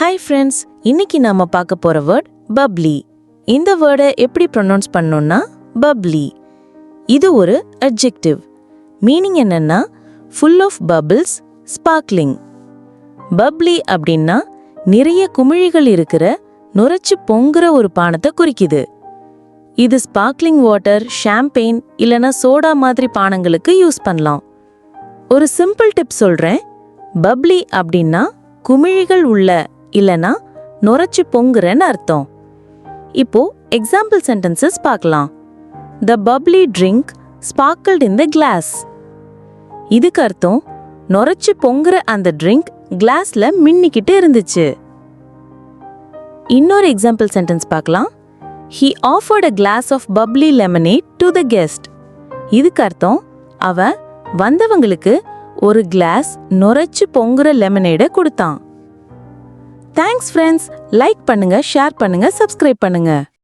Hi friends இன்னைக்கு நாம பார்க்க போற வேர்ட் பப்ளி இந்த வேர்டை எப்படி ப்ரொனவுன்ஸ் பண்ணோம்னா பப்ளி இது ஒரு அட்ஜெக்டிவ் மீனிங் என்னன்னா full of bubbles sparkling bubbly அப்படின்னா நிறைய குமிழிகள் இருக்கிற நுரைச்சு பொங்குற ஒரு பானத்தை குறிக்குது. இது ஸ்பார்க்லிங் வாட்டர் ஷாம்பெயின் இல்லனா சோடா மாதிரி பானங்களுக்கு யூஸ் பண்ணலாம். ஒரு சிம்பிள் டிப் சொல்றேன். பப்ளி அப்படின்னா குமிழிகள் உள்ள இல்லனா நுரைச்சு பொங்குறன்னு அர்த்தம். இப்போ எக்ஸாம்பிள் சென்டென்சஸ் பார்க்கலாம். The bubbly drink sparkled in the glass இதுக்கு அர்த்தம் நுரைச்சு பொங்குற அந்த ட்ரிங்க் கிளாஸ்ல மின்னிக்கிட்டு இருந்துச்சு. இன்னொரு எக்ஸாம்பிள் சென்டென்ஸ் பார்க்கலாம். He offered a glass of bubbly lemonade to the guest இதுக்கு அர்த்தம் அவன் வந்தவங்களுக்கு ஒரு கிளாஸ் நுரைச்சு பொங்குற லெமனேடை கொடுத்தான். தேங்க்ஸ் ஃப்ரெண்ட்ஸ் லைக் பண்ணுங்க ஷேர் பண்ணுங்க சப்ஸ்கிரைப் பண்ணுங்க.